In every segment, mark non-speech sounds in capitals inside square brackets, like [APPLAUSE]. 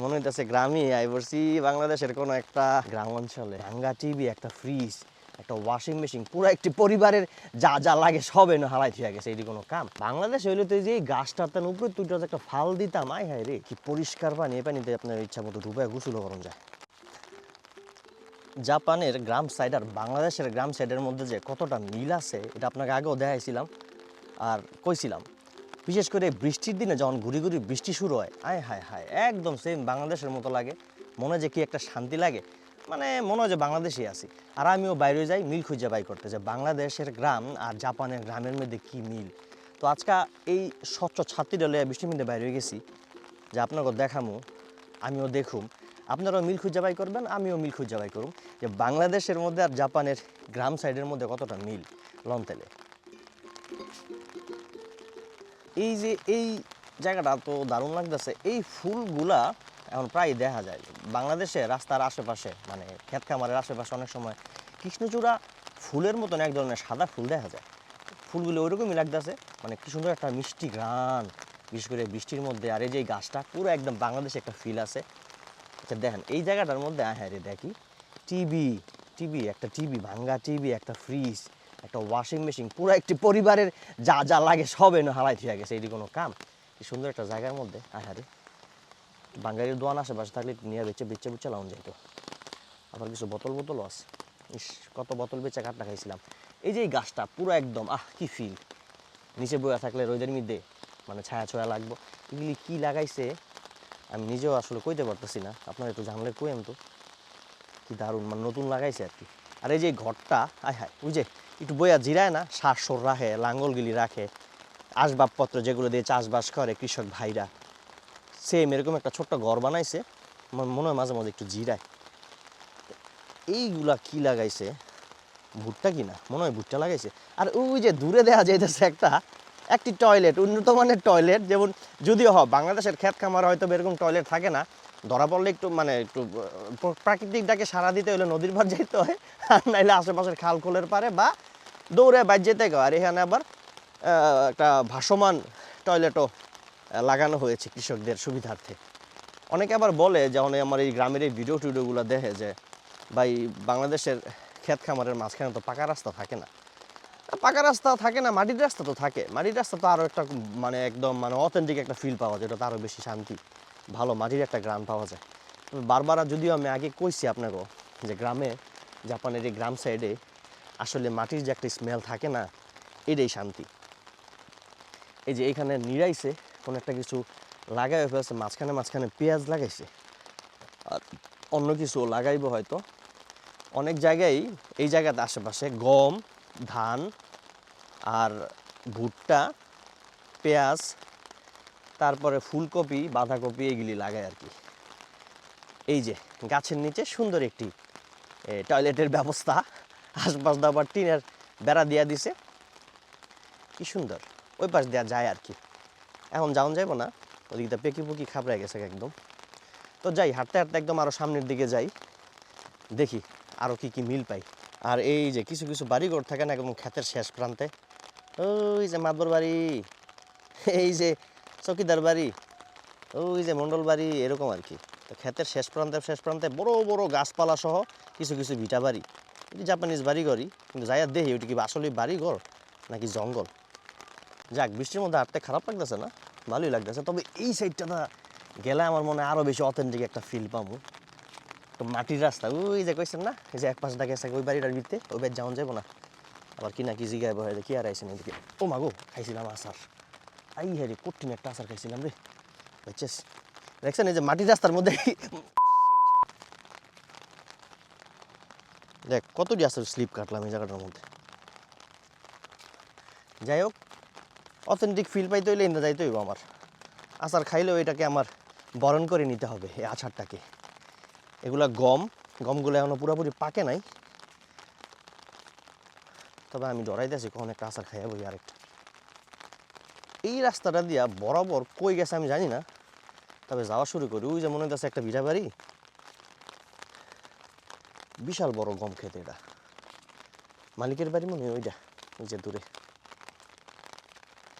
মনে হইতেছে গ্রামে আই পড়ছি বাংলাদেশের কোনো একটা গ্রাম অঞ্চলে। ভাঙ্গা টিভি একটা ফ্রিজ একটা ওয়াশিং মেশিন পুরো একটি পরিবারের যা যা লাগে সব এনে হারাই থিয়া গেছে এটি কোনো কাম। বাংলাদেশ হইলে তো যে এই গাছটার তার উপরে তুইটা একটা ফাল দিতাম আয় হায় রে কি পরিষ্কার পানি এই পানিতে আপনার ইচ্ছা মতো ডুবে গোসলও করুন যায়। জাপানের গ্রাম সাইড আর বাংলাদেশের গ্রাম সাইডের মধ্যে যে কতটা মিল আছে এটা আপনাকে আগেও দেখাইছিলাম আর কইছিলাম। বিশেষ করে বৃষ্টির দিনে যখন ঘুরি ঘুরি বৃষ্টি শুরু হয় আয় হায় হায়, একদম সেম বাংলাদেশের মতো লাগে। মনে যে কি একটা শান্তি লাগে। মানে মনে হয় যে বাংলাদেশেই আছি। আর আমিও বাইরে যাই, মিল খুঁজে বাই করতে যে বাংলাদেশের গ্রাম আর জাপানের গ্রামের মধ্যে কি মিল? তো আজকে এই স্বচ্ছ ছাত্রী ডলে বৃষ্টির মধ্যে বাইরে গেছি, যে আপনাকে দেখামু, আমিও দেখুম। আপনারাও মিল খুঁজে বাই করবেন, আমিও মিল খুঁজে বাই করুম। যে বাংলাদেশের মধ্যে আর জাপানের গ্রাম সাইডের মধ্যে কতটা মিল? লন্তেলে এই যে এই জায়গাটা তো দারুণ লাগতেছে। এই ফুলগুলা এখন প্রায় দেখা যায়। বাংলাদেশে রাস্তার আশেপাশে মানে ক্ষেত খামারের আশেপাশে অনেক সময় কৃষ্ণচূড়া ফুলের মতন এক ধরনের সাদা ফুল দেখা যায়। ফুলগুলো ওইরকমই লাগতেছে। মানে কি সুন্দর একটা মিষ্টি গান বিশেষ করে বৃষ্টির মধ্যে। আর এই যে গাছটা, পুরো একদম বাংলাদেশে একটা ফিল আছে। আচ্ছা দেখেন, এই জায়গাটার মধ্যে হ্যাঁ রে, দেখি। টিভি টিভি, একটা টিভি, ভাঙ্গা টিভি, একটা ফ্রিজ একটা ওয়াশিং মেশিন পুরো একটি পরিবারের যা যা লাগে সব এনে হারাই থিয়া গেছে, এটি কোনো কাম? কি সুন্দর একটা জায়গার মধ্যে আহারে বাঙালির দোয়ান আশেপাশে থাকলে নিয়ে বেচে বেচে বুচে লাউন যেত আবার কিছু বোতল বোতলও আছে। ইস, কত বোতল বেচে কাটটা খাইছিলাম এই যে এই গাছটা, পুরো একদম, আহ, কি ফিল নিচে বইয়া থাকলে রোদের মধ্যে মানে ছায়া ছায়া লাগবো। এগুলি কি লাগাইছে, আমি নিজেও আসলে কইতে পারতেছি না। আপনারা একটু জানলে কইম তো। কি দারুণ মানে নতুন লাগাইছে আর কি। আর এই যে ঘরটা আয় হায়, ওই যে একটু বইয়া জিরায় না সার সোর রাখে, লাঙ্গলগুলি রাখে, আসবাবপত্র যেগুলো দিয়ে চাষবাস করে কৃষক ভাইরা। সেম এরকম একটা ছোট্ট ঘর বানাইছে মনে হয় মাঝে মাঝে একটু জিরায়। এইগুলা কি লাগাইছে? ভুট্টা কি না? মনে হয় ভুট্টা লাগাইছে। আর ওই যে দূরে দেখা যাইতেছে একটা, একটি টয়লেট উন্নত মানের টয়লেট যেমন যদিও হয় বাংলাদেশের ক্ষেত খামার হয়তো এরকম টয়লেট থাকে না ধরা পড়লে একটু মানে একটু প্রাকৃতিক ডাকে সারা দিতে হলে নদীর পার যেতে হয়, আর নাইলে আশেপাশের খাল খোলের পারে বা দৌড়ে বাইর যেতে হয় আর এখানে আবার একটা ভাসমান টয়লেটও লাগানো হয়েছে কৃষকদের সুবিধার্থে। অনেকে আবার বলে যেমন আমার এই গ্রামের এই ভিডিও টিডিওগুলো দেখে যে, ভাই, বাংলাদেশের ক্ষেত খামারের মাঝখানে তো পাকা রাস্তা থাকে না। পাকা রাস্তা থাকে না, মাটির রাস্তা তো থাকে। মাটির রাস্তা তো আরও একটা মানে একদম মানে অথেন্টিক একটা ফিল পাওয়া যায় এটা তো আরও বেশি শান্তি। ভালো মাটির একটা গ্রাম পাওয়া যায়। বারবার যদিও আমি আগে কইছি আপনাকেও যে গ্রামে, জাপানের এই গ্রাম সাইডে আসলে মাটির যে একটা স্মেল থাকে না, এটাই শান্তি। এই যে এখানে নিরাইছে কোনো একটা কিছু লাগাই ফেলছে, মাঝখানে মাঝখানে পেঁয়াজ লাগাইছে। আর অন্য কিছু লাগাইবো হয়তো। অনেক জায়গায়, এই জায়গাতে আশেপাশে গম, ধান আর ভুট্টা, পেঁয়াজ তারপরে ফুলকপি, বাঁধাকপি এগুলি লাগায় আর কি। এই যে, গাছের নিচে সুন্দর একটি টয়লেটের ব্যবস্থা। আশপাশ দিয়ে আবার টিনের বেড়া দিয়া দিছে। কি সুন্দর, ওই পাশ দেওয়া যায় আর কি। এখন যাওন যাইব না ওদিকটা পেকি পুকি খাবড়ে গেছে একদম। তো যাই, হাঁটতে হাঁটতে একদম আরও সামনের দিকে যাই। দেখি আরও কি কি মিল পাই। আর এই যে, কিছু কিছু বাড়িঘর থাকে না একদম ক্ষেতের শেষ প্রান্তে। ওই যে মাদবর বাড়ি। এই যে চকিদার বাড়ি ওই যে মণ্ডল বাড়ি এরকম আর কি। তো ক্ষেতের শেষ প্রান্তে শেষ প্রান্তে বড় বড় গাছপালা সহ কিছু কিছু ভিটা বাড়ি। এটি জাপানিজ বাড়িঘরই, কিন্তু যাই আর দেখি ওইটি কি আসলে বাড়িঘর নাকি জঙ্গল? যাক, বৃষ্টির মধ্যে হাঁটতে খারাপ লাগতেছে না, ভালোই লাগতেছে। তবে এই সাইডটা না গেলে আমার মনে আরও বেশি অথেন্টিক একটা ফিল পাবো। তো মাটির রাস্তা, ওই যে কইছেন না, এই যে এক পাশ ডাকে ওই বাড়িটার ভিতরে ওই বাড়ি যাওয়া যাব না। আবার কি না কি জিগায় বহে কি আর আইসেন এদিকে? ও মাগো খাইছিলাম আসার। আই হ্যাঁ কঠিন একটা আসার খাইছিলাম রে। বুঝছিস দেখছেন এই যে মাটির রাস্তার মধ্যে [LAUGHS] দেখ কতটি আসার স্লিপ কাটলাম এই জায়গাটার মধ্যে। যাই হোক অথেন্টিক ফিল পাইতে হইলে ইন্দা যাইতে হইব আমার। আচার খাইলেও এটাকে আমার বরণ করে নিতে হবে, এই আচারটাকে। এগুলা গম, গমগুলো এখনও পুরোপুরি পাকে নাই। তবে আমি ডরাইতেছি, কখন একটা আচার খাইয়া বই আরেকটা। এই রাস্তাটা দিয়া বরাবর কই গেছে আমি জানি না। তবে যাওয়া শুরু করি, ওই যে মনে হচ্ছে একটা বিড়া বাড়ি। বিশাল বড় গম খেতে এটা। মালিকের বাড়ি মনে হয় ওইটা, ওই যে দূরে।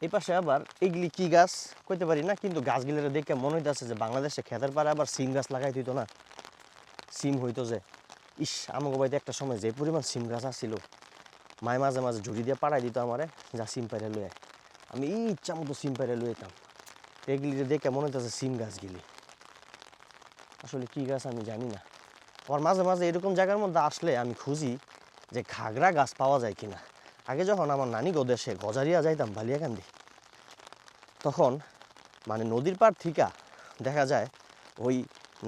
এই পাশে আবার এগুলি কি গাছ, কইতে পারি না, কিন্তু গাছগুলোর দেখে মনে হইতেছে যে বাংলাদেশে খেতের পারে আবার সিম গাছ লাগাই দিত না। সিম হইতো যে, ইস আমাকে বাড়িতে একটা সময় যে পরিমাণ সিম গাছ আসছিল মায় মাঝে মাঝে ঝুড়ি দিয়ে পাড়াই দিত আমারে, যা সিম পাইরে লয়ে। আমি ইচ্ছা মতো সিম পাইরে লয়ে যেতাম এগুলি দেখে মনে হইতেছে সিম গাছগুলি আসলে কি গাছ আমি জানি না। আবার মাঝে মাঝে এরকম জায়গার মধ্যে আসলে আমি খুঁজি যে ঘাগরা গাছ পাওয়া যায় কিনা। আগে যখন আমার নানি গো দেশে গজারিয়া যাইতাম বালিয়াকান্দি, তখন মানে নদীর পাড় থিকা দেখা যায় ওই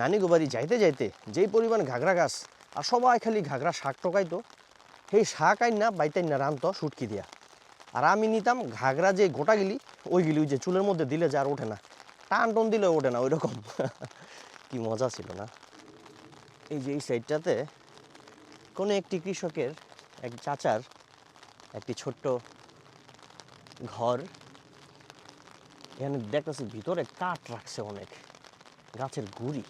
নানি গো বাড়ি যাইতে যাইতে যেই পরিমাণ ঘাগরা গাছ আর সবাই খালি ঘাগরা শাক টকাইতো, সেই শাক আইন না বাইতাইন না রানতো সুটকি দিয়া। আর আমি নিতাম ঘাগরা যে গোটাগুলি ওইগুলি ওই যে চুলের মধ্যে দিলে যে আর ওঠে না। টান টন দিলে ওঠে না ওই রকম [LAUGHS] কি মজা ছিল না? এই যে এই সাইডটাতে কোনো একটি কৃষকের এক চাচার একটি ছোট্ট ঘর। এখানে দেখতেছি ভিতরে কাঠ রাখছে অনেক, গাছের গুড়ি।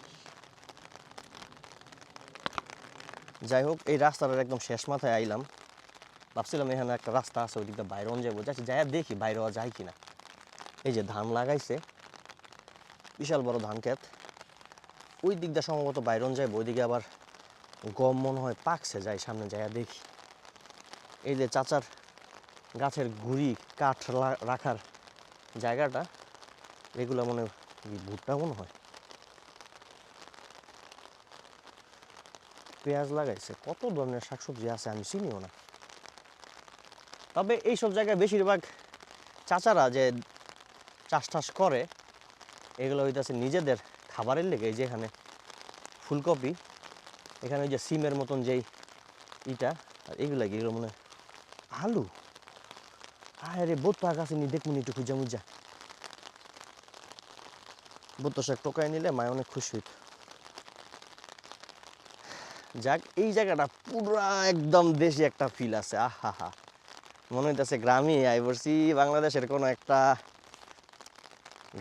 যাই হোক, এই রাস্তাটার একদম শেষ মাথায় আইলাম। ভাবছিলাম এখানে একটা রাস্তা আছে ওই দিকটা বাইরে অন যাব। যাচ্ছি যাই দেখি বাইরে যায় কিনা। এই যে ধান লাগাইছে, বিশাল বড় ধান ক্ষেত। ওই দিকটা সম্ভবত বাইরন যাইব, ওইদিকে আবার গম মনে হয় পাকছে, যাই সামনে যাইয়া দেখি। এই যে চাচার গাছের গুড়ি কাঠ রাখার জায়গাটা, এগুলো মনে ভুট্টা মনে হয়? পেঁয়াজ লাগাইছে, কত ধরনের শাকসবজি আছে আমি চিনিও না। তবে এইসব জায়গায় বেশিরভাগ চাচারা যে চাষ টাস করে, এগুলো হইতেছে নিজেদের খাবারের লেগে। যে এখানে ফুলকপি, এখানে ওই যে সিমের মতন যেই ইটা, আর এগুলো এগুলো মনে আলু? আরে বোত পাক আছে নি দেখুন একটু খুঁজা মুজা বোত শাক টোকায় নিলে মায় অনেক খুশি হইত। যাক, এই জায়গাটা পুরা একদম দেশি একটা ফিল আছে। আহা হা। মনে হইতেছে গ্রামে আই পড়ছি বাংলাদেশের কোনো একটা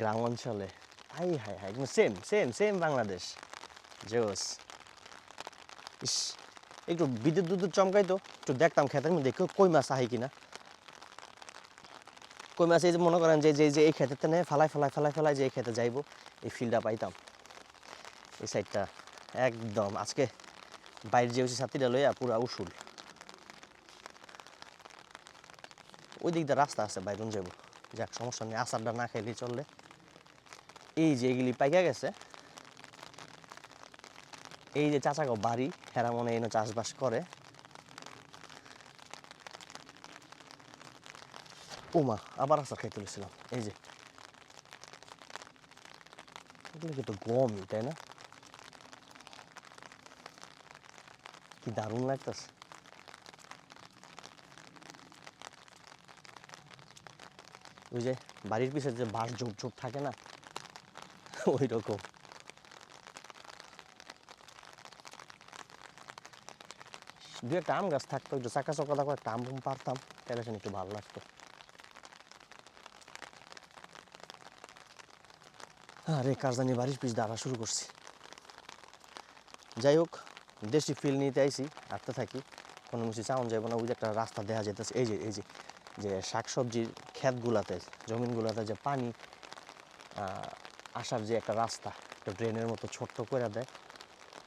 গ্রাম অঞ্চলে hi hi hi same same same Bangladesh. জোস। ইস, একটু বিদ্যুৎ দুধ চমকাই তো, একটু দেখতাম খেতের মধ্যে কই মাছ আহে কিনা? কই মাছ এই যে মনে করেন যে যে এই খেতে নেই ফালাই ফালাই ফালাই ফালাই যে এই খেতে যাইবো, এই ফিল্ডটা পাইতাম। এই সাইডটা একদম, আজকে বাইরে যে হচ্ছে ছাত্রীটা লইয়া পুরা উসুল। ওই দিক দিয়ে রাস্তা আছে বাইরন যাব যাক, সমস্যা নেই, আচারটা না খাইলেই চললে। এই যে এগুলি পাইকা গেছে। এই যে চাচাগো বাড়ি, হেরা মনে এনে চাষবাস করে। ওমা আবার আচার খাই তুলেছিলাম এই যে। কিন্তু গমই, তাই না? কি দারুণ লাগতেছে। ওই যে বাড়ির পিছনে যে বাঁশ ঝোপ ঝোপ থাকে না [LAUGHS] ওই রকম দু একটা আম গাছ থাকতো, একটু চাকা চকা থাকো একটা আম পারতাম, তাহলে সেখানে একটু ভালো লাগতো। আরে কারজানি বাড়ির পিছ দাঁড়া শুরু করছি। যাই হোক, দেশি ফিল নিতে আইছি, হাঁটতে থাকি, কোনো কিছু চাউন যাইব না, ওই যে একটা রাস্তা দেখা যেতেছে এই যে এই যে। যে শাকসবজির ক্ষেতগুলাতে, জমিনগুলাতে যে পানি আসার যে একটা রাস্তা ড্রেনের মতো ছোট্ট করে দেয়,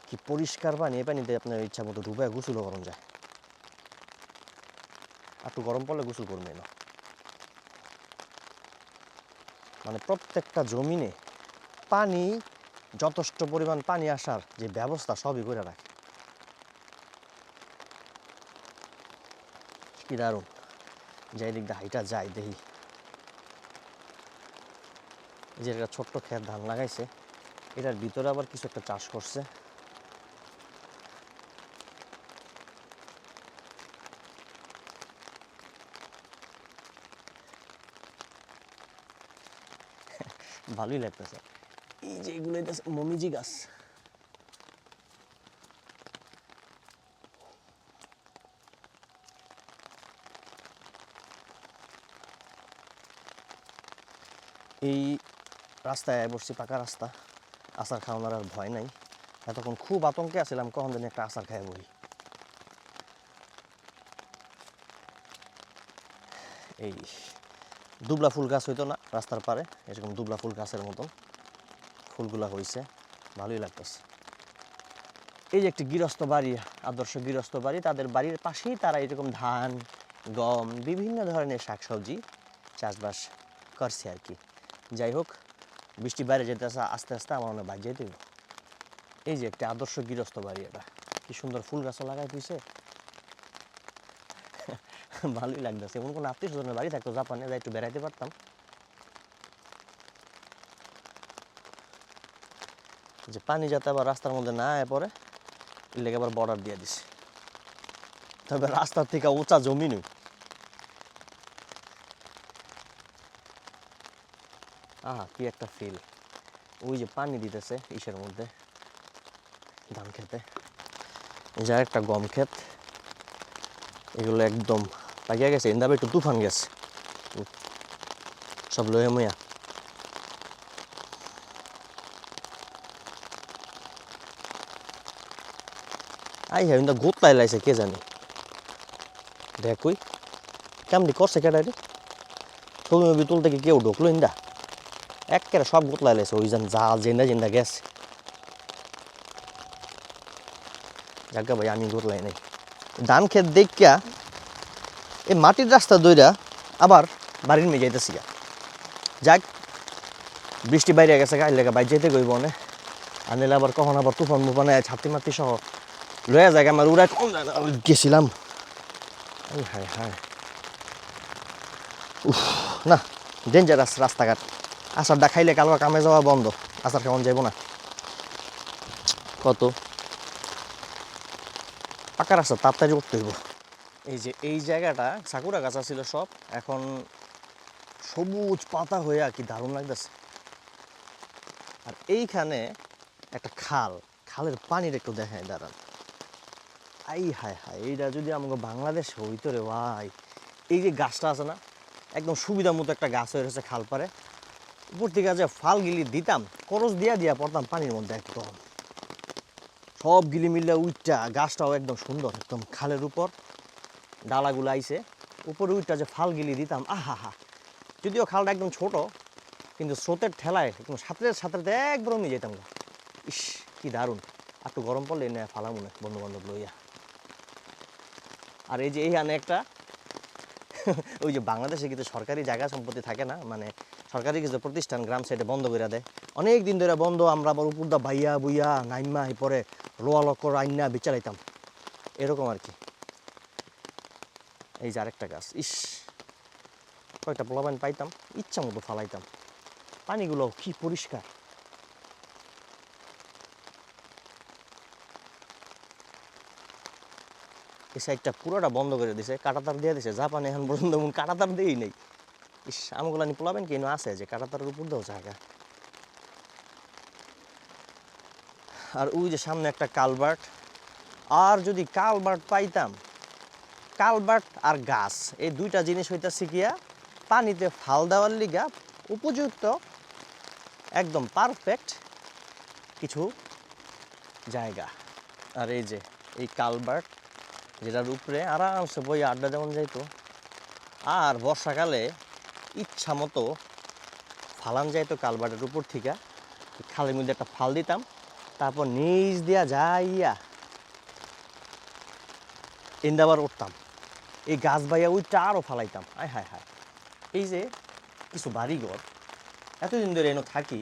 কি পরিষ্কার পানি, এই পানিতে আপনার ইচ্ছা মতো ডুবে গোসলও গরম যায়। একটু গরম পড়লে গোসল করবে না। মানে প্রত্যেকটা জমিনে পানি, যথেষ্ট পরিমাণ পানি আসার যে ব্যবস্থা সবই করে রাখে। কি দারুণ। যাই দিক হাইটা যাই দেখি যে একটা ছোট্ট ক্ষেত ধান লাগাইছে, এটার ভিতরে আবার কিছু একটা চাষ করছে। ভালোই লাগতেছে। এই যে এগুলো মমিজি গাছ। এই রাস্তায় বসছি, পাকা রাস্তা। আচার খাওয়ানোর আর ভয় নাই। এতক্ষণ খুব আতঙ্কে আছিলাম, কখন দিন একটা আচার খাই বই এই দুবলা ফুল গাছ হইতো না রাস্তার পারে এরকম দুবলা ফুল গাছের মতন। ফুলগুলা হইছে, ভালোই লাগতেছে। এই যে একটি গৃহস্থ বাড়ি, আদর্শ গৃহস্থ বাড়ি, তাদের বাড়ির পাশেই তারা এরকম ধান, গম, বিভিন্ন ধরনের শাকসবজি চাষবাস করছে আর কি। যাই হোক বৃষ্টি বাইরে যেতেছে আস্তে আস্তে আমার হয় বাদ যেতে এই যে একটা আদর্শ গৃহস্থ বাড়ি এটা। কি সুন্দর ফুল গাছও লাগাই দিয়েছে [LAUGHS] ভালোই লাগতেছে। এমন কোনো আত্মীয় স্বজনের বাড়ি থাকতো, জাপানে যাই একটু বেড়াইতে পারতাম। যে পানি যাতে আবার রাস্তার মধ্যে না আয় পরে এর লেগে আবার বর্ডার দিয়ে দিছে। তবে রাস্তার থেকে উঁচা জমি নেই। আহা, কি একটা ফিল ওই যে পানি দিতেছে ইসের মধ্যে। ধান খেতে। যে একটা গম ক্ষেত। এগুলো একদম পাকিয়া গেছে। ইন্দাবে একটু তুফান গেছে। সব লয়ে মইয়া। আই হ্যাঁ ইন্দা গোতলাই লাইছে, কে জানি। দেখ কেমনি করছে কেটা রে ছবি মবি তুলতে কি কেউ ঢুকলো, ইন্দা? একেবারে সব গোতলাই লাইছে ওই যেন জাল জেন্দা জেন্দা গেছে। জাগা ভাই, আমি গোতলাই নাই। ধান খেত দেখিয়া এই মাটির রাস্তা দইরা আবার বাড়ির মেয়ে যাইতেছি। যাক, বৃষ্টি বাইরে গেছে গাড়ি লেগে বাইর যেতে গইব অনে আনিলে আবার কখন আবার তুফান মুফানে ছাতি মাতি সহ লয়ে যায় আমার উড়াই কম গেছিলাম। হায় হায়। উফ, না ডেঞ্জারাস রাস্তাঘাট। আসারটা খাইলে কালকা কামে যাওয়া বন্ধ। আসার কেমন যাইব না। কত? পাকা রাস্তা তাড়াতাড়ি উঠতে হইব। এই যে এই জায়গাটা সাকুরা গাছা ছিল সব এখন সবুজ পাতা হয়ে আর কি দারুণ লাগতেছে। আর এইখানে একটা খাল খালের পানির একটু দেখায় দাঁড়ান। আই হায় হায় এইটা যদি আমাকে বাংলাদেশ হইতো রে ভাই। এই যে গাছটা আছে না একদম সুবিধা মতো একটা গাছ হয়ে রয়েছে খাল পারে উপর থেকে যে ফাল গিলি দিতাম করজ দিয়া দিয়া পড়তাম পানির মধ্যে একদম সব গিলি মিললে উইটটা, গাছটাও একদম সুন্দর, একদম খালের উপর, ডালাগুলো আইছে। উপরে উইটটা যে ফাল গিলি দিতাম আহা হা যদিও খালটা একদম ছোট, কিন্তু স্রোতের ঠেলায় একদম সাঁতরে সাঁতরাতে একবার নিয়ে যেতাম গা। ইস, কি দারুণ। একটু গরম পড়লে এনে ফালা মনে বন্ধু বান্ধব লইয়া। আর এই যে এইখানে একটা, ওই যে বাংলাদেশে কিন্তু সরকারি জায়গা সম্পত্তি থাকে না মানে সরকারি কিছু প্রতিষ্ঠান গ্রাম সাইডে বন্ধ করে দেয়। অনেক দিন ধরে বন্ধ, আমরা আবার উপরদা ভাইয়া বুইয়া নাইমা পরে লোয়া লক্কর আইনা বিচারাইতাম এরকম আর কি। এই যে আরেকটা গাছ, ইস, কয়টা পোলাবান পাইতাম, ইচ্ছা মতো ফালাইতাম। পানিগুলো কি পরিষ্কার। এই সাইডটা পুরোটা বন্ধ করে দিছে, কাটাতার দিয়ে দিছে। জাপানে এখন পর্যন্ত কাটাতার দিই নেই। ইস, আমগুলো নি পোলাবেন কেন আছে যে কাটাতারের উপর দেও জায়গা। আর ওই যে সামনে একটা কালবার্ট। আর যদি কালবার্ট পাইতাম, কালবার্ট আর গাছ, এই দুইটা জিনিস হইতাছে গিয়া, পানিতে ফাল দেওয়ার লিগা উপযুক্ত, একদম পারফেক্ট কিছু জায়গা। আর এই যে, এই কালবার্ট, যেটার উপরে আরামসে বই আড্ডা যেমন যাইতো। আর বর্ষাকালে ইচ্ছা মতো ফালান যাইতো কালবার্টের উপর থেকে। খালের মধ্যে একটা ফাল দিতাম, তারপর নিজ দিয়া যাইয়া ইন্দাবার উঠতাম। এই গাছ বাইয়া ওইটা আরও ফালাইতাম। আয়, হায় হায়। এই যে কিছু বাড়িঘর, এতদিন ধরে এনে থাকি,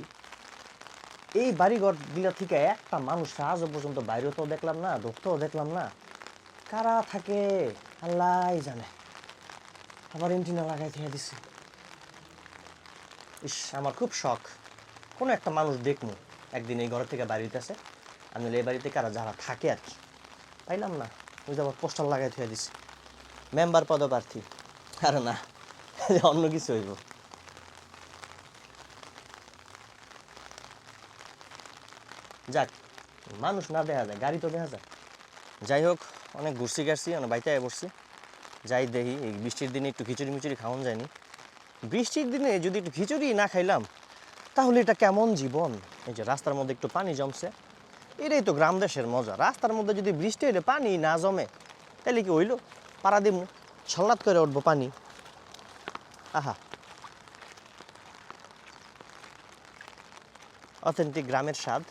এই বাড়িঘরগুলা থেকে একটা মানুষ আজও পর্যন্ত বাইরেও দেখলাম না, ঢুকতেও দেখলাম না। কারা থাকে? আল্লাহ জানে। আবার এন্টিনা লাগাই থেকে দিছে। ইস, আমার খুব শখ। কোনো একটা মানুষ দেখমু, একদিন এই ঘর থেকে বাড়িতে আছে। আমি এই বাড়িতে কারা যারা থাকে আর কি। পাইলাম না, ওই যে আবার পোস্টার লাগাই থুয়ে দিছে। মেম্বার পদপ্রার্থী। আরে না, অন্য কিছু হইব। যাক, মানুষ না দেখা যায়, গাড়ি তো দেখা যায়। যাই হোক, অনেক ঘুরছি গাড়ছি অনেক বাইতে বসছি। যাই দেখি, এই বৃষ্টির দিনে একটু খিচুড়ি মিচুড়ি খাওয়ান যায়নি। বৃষ্টির দিনে যদি একটু খিচুড়ি না খাইলাম, তাহলে এটা কেমন জীবন? এই যে রাস্তার মধ্যে একটু পানি জমছে, এটাই তো গ্রাম দেশের মজা। রাস্তার মধ্যে যদি বৃষ্টি হইলে পানি না জমে, তাহলে কি হইল? পাড়া দিমু ছল্লাদ করে উঠবো পানি। আহা। অথেন্টিক গ্রামের স্বাদ।